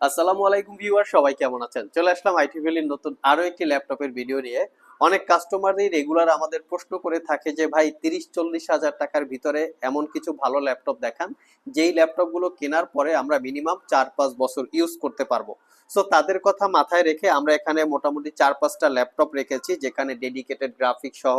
আসসালামু আলাইকুম ভিউয়ার সবাই কেমন আছেন? চলে আসলাম আইটি ভ্যালির নতুন আরও একটি ল্যাপটপের ভিডিও নিয়ে। অনেক কাস্টমারই রেগুলার আমাদের প্রশ্ন করে থাকে যে, ভাই, তিরিশ চল্লিশ হাজার টাকার ভিতরে এমন কিছু ভালো ল্যাপটপ দেখান, যেই ল্যাপটপগুলো কেনার পরে আমরা মিনিমাম চার পাঁচ বছর ইউজ করতে পারব। সো তাদের কথা মাথায় রেখে আমরা এখানে মোটামুটি চার পাঁচটা ল্যাপটপ রেখেছি, যেখানে ডেডিকেটেড গ্রাফিক্স সহ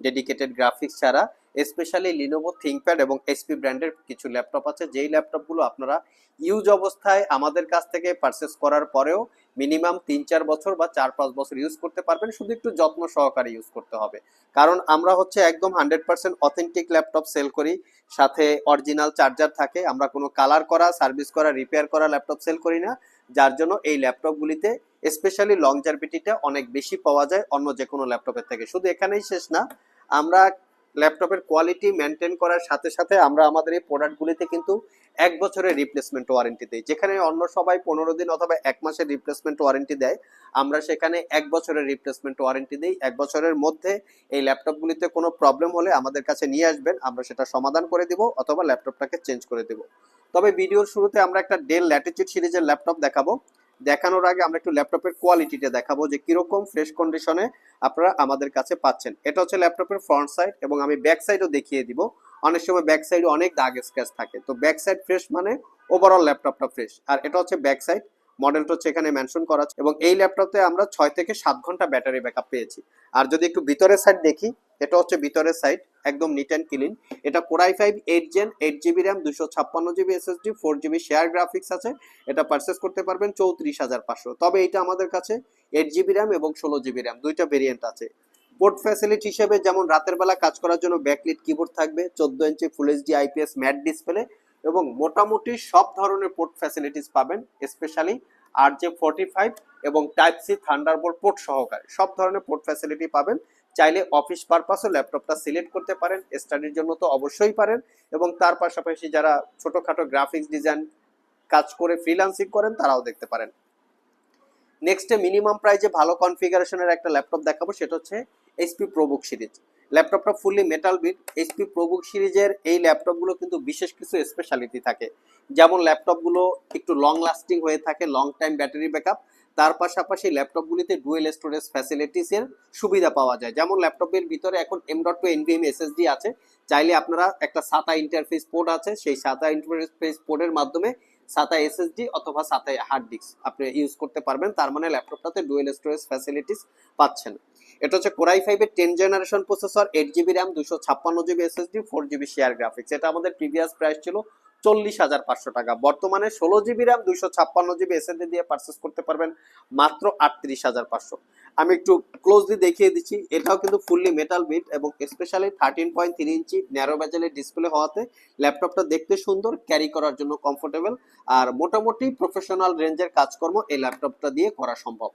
ডেডিকেটেড গ্রাফিক্স ছাড়া স্পেশালি লিনোভো থিঙ্কপ্যাড এবং এসপি ব্র্যান্ডের কিছু ল্যাপটপ আছে। যেই ল্যাপটপগুলো আপনারা ইউজ অবস্থায় আমাদের কাছ থেকে পারচেস করার পরেও মিনিমাম তিন চার বছর বা চার পাঁচ বছর ইউজ করতে পারবেন। শুধু একটু যত্ন সহকারে ইউজ করতে হবে। কারণ আমরা হচ্ছে একদম hundred percent authentic laptop sale করি। সাথে অরিজিনাল চার্জার থাকে। আমরা কোনো কালার করা সার্ভিস করা রিপেয়ার করা ল্যাপটপ সেল করি না। যার জন্য এই ল্যাপটপগুলিতে স্পেশালি লং জার্ভিটিটা অনেক বেশি পাওয়া যায় অন্য যে কোনো ল্যাপটপের থেকে। শুধু এখানেই শেষ না আমরা ল্যাপটপের কোয়ালিটি মেনটেন করার সাথে সাথে আমরা আমাদের এই প্রোডাক্টগুলিতে কিন্তু এক বছরের রিপ্লেসমেন্ট ওয়ারেন্টি দিই। যেখানে অন্য সবাই পনেরো দিন অথবা এক মাসের রিপ্লেসমেন্ট ওয়ারেন্টি দেয়, আমরা সেখানে এক বছরের রিপ্লেসমেন্ট ওয়ারেন্টি দিই। এক বছরের মধ্যে এই ল্যাপটপগুলিতে কোনো প্রবলেম হলে আমাদের কাছে নিয়ে আসবেন, আমরা সেটা সমাধান করে দিব অথবা ল্যাপটপটাকে চেঞ্জ করে দিব। তবে ভিডিওর শুরুতে আমরা একটা ডেল ল্যাটিচিউড সিরিজের ল্যাপটপ দেখাবো। দেখানোর আগে আমরা একটু ল্যাপটপের কোয়ালিটিটা দেখাবো যে কীরকম ফ্রেশ কন্ডিশনে আপনারা আমাদের কাছে পাচ্ছেন। এটা হচ্ছে ল্যাপটপের ফ্রন্ট সাইড এবং আমি ব্যাক সাইডও দেখিয়ে দিব। অনেক সময় ব্যাক সাইডে অনেক দাগ স্ক্র্যাচ থাকে। তো ব্যাক সাইড ফ্রেশ মানে ওভারঅল ল্যাপটপটা ফ্রেশ আর এটা হচ্ছে ব্যাক সাইড মডেলটা হচ্ছে এখানে মেনশন করা আছে এবং এই ল্যাপটপে আমরা ছয় থেকে সাত ঘণ্টা ব্যাটারি ব্যাকআপ পেয়েছি। আর যদি একটু ভিতরের সাইড দেখি, এটা হচ্ছে ভিতরের সাইড একদম নিট অ্যান্ড ক্লিন এটা core i five eight gen eight GB RAM দুশো ছাপ্পান্ন GB SSD four GB share graphics আছে। এটা পারচেস করতে পারবেন চৌত্রিশ হাজার পাঁচশো। তবে এটা আমাদের কাছে এইট জিবি র্যাম এবং ষোলো জিবি র্যাম দুইটা ভেরিয়েন্ট আছে। পোর্ট ফ্যাসিলিটি হিসেবে যেমন রাতের বেলা কাজ করার জন্য ব্যাকলিট কিবোর্ড থাকবে, চোদ্দ inch full HD IPS matte display এবং মোটামুটি সব ধরনের পোর্ট ফ্যাসিলিটিস পাবেন specially R J forty five এবং টাইপ সি থান্ডারবোল্ট পোর্ট সহকারে। সব ধরনের পোর্ট ফ্যাসিলিটি পাবেন। চাইলে অফিস পারপাসও ল্যাপটপটা সিলেক্ট করতে পারেন স্টাডির জন্য তো অবশ্যই পারেন এবং তার পাশাপাশি যারা ছোটোখাটো গ্রাফিক্স ডিজাইন কাজ করে ফ্রিল্যান্সিং করেন, তারাও দেখতে পারেন। নেক্সটে মিনিমাম প্রাইজে ভালো কনফিগারেশনের একটা ল্যাপটপ দেখাবো, সেটা হচ্ছে এইচপি প্রোবুক সিরিজ ল্যাপটপটা fully metal built HP ProBook সিরিজের এই ল্যাপটপগুলো কিন্তু বিশেষ কিছু স্পেশালিটি থাকে। যেমন ল্যাপটপগুলো একটু লং লাস্টিং হয়ে থাকে লং টাইম ব্যাটারি ব্যাকআপ তার পাশাপাশি ল্যাপটপগুলিতে ডুয়েল স্টোরেজ ফ্যাসিলিটিসের সুবিধা পাওয়া যায়। যেমন ল্যাপটপের ভিতরে এখন M dot two NVMe SSD আছে, চাইলে আপনারা একটা সাতা ইন্টারফেস পোর্ট আছে, সেই সাতা ইন্টারফেস পোর্টের মাধ্যমে সাতা এসএসডি অথবা সাতা হার্ড ডিস্ক আপনি ইউজ করতে পারবেন। তার মানে ল্যাপটপটাতে ডুয়েল স্টোরেজ ফ্যাসিলিটিস পাচ্ছেন। এটা হচ্ছে কোরাই ফাইভের ten generation processor eight GB RAM দুশো ছাপ্পান্ন GB SSD four GB share graphics এটা আমাদের প্রিভিয়াস প্রাইস ছিল চল্লিশ হাজার পাঁচশো টাকা। বর্তমানে ষোলো জিবি র্যাম দুশো ছাপ্পান্ন জিবি এসএসডি দিয়ে পারচেস করতে পারবেন মাত্র আটত্রিশ হাজার পাঁচশো। আমি একটু ক্লোজলি দেখিয়ে দিচ্ছি, এটাও কিন্তু ফুললি মেটাল বিট এবং specially thirteen point three inch narrow ব্যাজেলের display হওয়াতে ল্যাপটপটা দেখতে সুন্দর ক্যারি করার জন্য কমফোর্টেবল আর মোটামুটি প্রফেশনাল রেঞ্জের কাজকর্ম এই ল্যাপটপটা দিয়ে করা সম্ভব।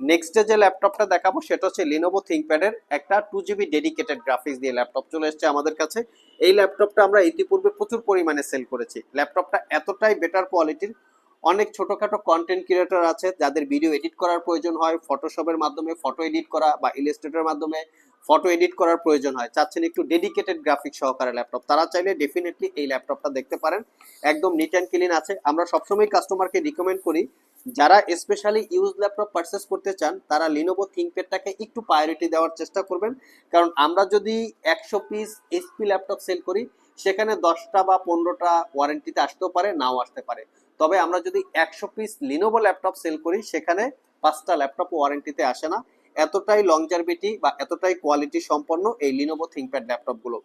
নেক্সট যে ল্যাপটপটা দেখাবো, সেটা হচ্ছে লিনোভো থিঙ্কপ্যাডের একটা টু জিবি ডেডিকেটেড গ্রাফিক্স দিয়ে ল্যাপটপ চলে এসেছে আমাদের কাছে। এই ল্যাপটপটা আমরা ইতিপূর্বে প্রচুর পরিমাণে সেল করেছি। ল্যাপটপটা এতটাই বেটার কোয়ালিটির অনেক ছোটখাটো কন্টেন্ট ক্রিয়েটর আছে, যাদের ভিডিও এডিট করার প্রয়োজন হয় ফটোশপের মাধ্যমে ফটো এডিট করা বা ইলিস্ট্রেটের মাধ্যমে। ফটো এডিট করার প্রয়োজন হয়। চাচ্ছেন একটু ডেডিকেটেড গ্রাফিক সহকারে ল্যাপটপ তারা চাইলে ডেফিনেটলি এই ল্যাপটপটা দেখতে পারেন। একদম নিট অ্যান্ড ক্লিন আছে। আমরা সবসময় কাস্টমারকে রিকমেন্ড করি, যারা স্পেশালি ইউজ ল্যাপটপ পারচেস করতে চান, তারা লিনোভো থিঙ্কপ্যাডটাকে একটু প্রায়োরিটি দেওয়ার চেষ্টা করবেন। কারণ আমরা যদি একশো পিস এইচপি ল্যাপটপ সেল করি, সেখানে দশটা বা পনেরোটা ওয়ারেন্টিতে আসতেও পারে, নাও আসতে পারে। তবে আমরা যদি একশো পিস লিনোভো ল্যাপটপ সেল করি, সেখানে পাঁচটা ল্যাপটপ ওয়ারেন্টিতে আসে না। এতটাই লংজারভিটি বা এতটাই কোয়ালিটি সম্পন্ন এই লিনোভো থিঙ্কপ্যাড ল্যাপটপগুলো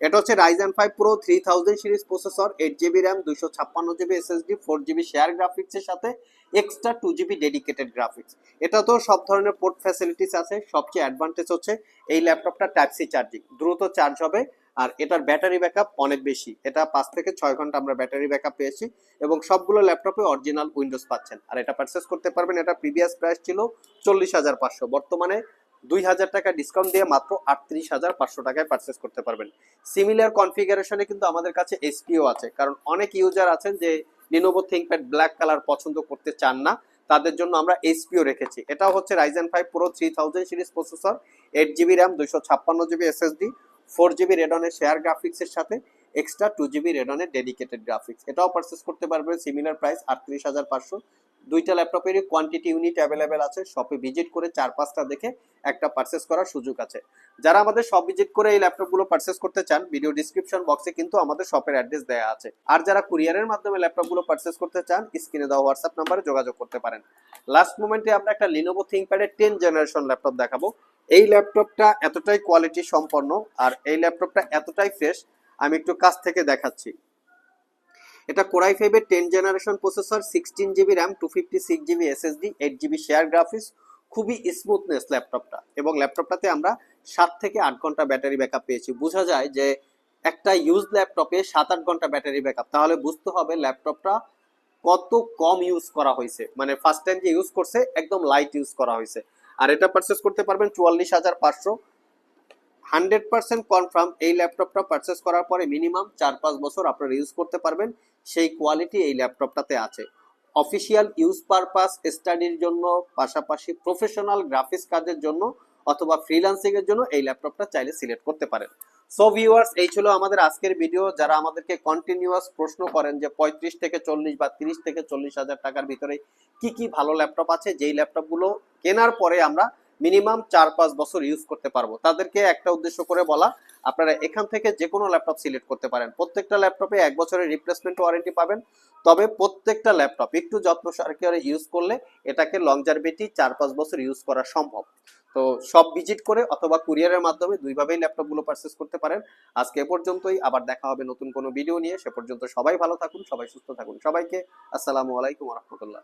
এটা হচ্ছে Ryzen five pro three thousand series processor eight GB RAM দুশো ছাপ্পান্ন GB SSD four GB share গ্রাফিক্সের সাথে extra two GB dedicated graphics এটা তো সব ধরনের পোর্ট ফ্যাসিলিটিস আছে, সবচেয়ে অ্যাডভান্টেজ হচ্ছে এই ল্যাপটপটা টাইপ সি চার্জিং দ্রুত চার্জ হবে আর এটার ব্যাটারি ব্যাকআপ অনেক বেশি। এটা পাঁচ থেকে ছয় ঘণ্টা আমরা ব্যাটারি ব্যাকআপ পেয়েছি এবং সবগুলো ল্যাপটপে অরিজিনাল উইন্ডোজ পাচ্ছেন। আর এটা পারচেস করতে পারবেন, এটা প্রিভিয়াস প্রাইস ছিল চল্লিশ হাজার পাঁচশো। বর্তমানে দুই হাজার টাকা ডিসকাউন্ট দিয়ে মাত্র আটত্রিশ হাজার পাঁচশো টাকায় পারচেস করতে পারবেন। সিমিলার কনফিগারেশনে কিন্তু আমাদের কাছে এসপিও আছে, কারণ অনেক ইউজার আছেন যে লিনোভো থিঙ্কপ্যাড ব্ল্যাক কালার পছন্দ করতে চান না, তাদের জন্য আমরা এসপিও রেখেছি। এটাও হচ্ছে Ryzen five pro three thousand series processor eight GB RAM দুশো ছাপ্পান্ন জিবি এসএসডি ফোর জিবি রেডনের শেয়ার গ্রাফিক্সের সাথে এক্সট্রা টু জিবি রেডনের ডেডিকেটেড গ্রাফিক্স এটাও পারচেস করতে পারবেন সিমিলার প্রাইস আটত্রিশ হাজার পাঁচশো। দুইটা ল্যাপটপেরই কোয়ান্টিটি ইউনিট অ্যাভেলেবেল আছে শপে ভিজিট করে চার পাঁচটা দেখে একটা পারচেস করার সুযোগ আছে। যারা আমাদের শপ ভিজিট করে এই ল্যাপটপগুলো পারচেস করতে চান ভিডিও ডিসক্রিপশন বক্সে কিন্তু আমাদের শপের অ্যাড্রেস দেওয়া আছে। আর যারা কুরিয়ারের মাধ্যমে ল্যাপটপগুলো পারচেস করতে চান স্ক্রিনে দেওয়া হোয়াটসঅ্যাপ নাম্বারে যোগাযোগ করতে পারেন। লাস্ট মোমেন্টে আমরা একটা লিনোভো থিংকপ্যাডের টেন জেনারেশন ল্যাপটপ দেখাবো। এই ল্যাপটপটা এতটাই কোয়ালিটি সম্পন্ন আর এই ল্যাপটপটা এতটাই ফ্রেশ আমি একটু কাছ থেকে দেখাচ্ছি। এটা কোরাই ফাইভের ten generation processor sixteen GB RAM two fifty six GB SSD eight GB share graphics খুবই স্মুথনেস ল্যাপটপটা এবং ল্যাপটপটাতে আমরা সাত থেকে আট ঘণ্টা ব্যাটারি ব্যাকআপ পেয়েছি। বোঝা যায় যে একটা ইউজ ল্যাপটপে সাত আট ঘণ্টা ব্যাটারি ব্যাকআপ তাহলে বুঝতে হবে ল্যাপটপটা কত কম ইউজ করা হয়েছে। মানে ফার্স্ট টাইম যে ইউজ করছে, একদম লাইট ইউজ করা হয়েছে। আর এটা পারচেস করতে পারবেন চুয়াল্লিশ হাজার পাঁচশো। হান্ড্রেড পার্সেন্ট কনফার্ম এই ল্যাপটপটা পারচেস করার পরে মিনিমাম চার পাঁচ বছর আপনারা ইউজ করতে পারবেন। সেই কোয়ালিটি এই ল্যাপটপটাতে আছে। অফিসিয়াল ইউজ পারপাস স্টাডির জন্য, পাশাপাশি প্রফেশনাল গ্রাফিক্স কাজের জন্য অথবা ফ্রিলান্সিংয়ের জন্য এই ল্যাপটপটা চাইলে সিলেক্ট করতে পারেন। সো ভিউয়ার্স এই ছিল আমাদের আজকের ভিডিও যারা আমাদেরকে কন্টিনিউয়াস প্রশ্ন করেন যে পঁয়ত্রিশ থেকে চল্লিশ বা তিরিশ থেকে চল্লিশ হাজার টাকার ভিতরে কি কি ভালো ল্যাপটপ আছে, যেই ল্যাপটপগুলো কেনার পরে আমরা মিনিমাম চার পাঁচ বছর ইউজ করতে পারব। তাদেরকে একটা উদ্দেশ্য করে বলা, আপনারা এখান থেকে যে কোনো ল্যাপটপ সিলেক্ট করতে পারেন। প্রত্যেকটা ল্যাপটপে এক বছরের রিপ্লেসমেন্ট ওয়ারেন্টি পাবেন। তবে প্রত্যেকটা ল্যাপটপ একটু যত্ন সহকারে ইউজ করলে এটাকে লংজারভিটি চার পাঁচ বছর ইউজ করা সম্ভব। তো সব ভিজিট করে অথবা কুরিয়ারের মাধ্যমে দুইভাবেই ল্যাপটপগুলো পারচেস করতে পারেন। আজকে এ পর্যন্তই, আবার দেখা হবে নতুন কোনো ভিডিও নিয়ে। সে পর্যন্ত সবাই ভালো থাকুন, সবাই সুস্থ থাকুন। সবাইকে আসসালামু আলাইকুম রহমতুল্লাহ।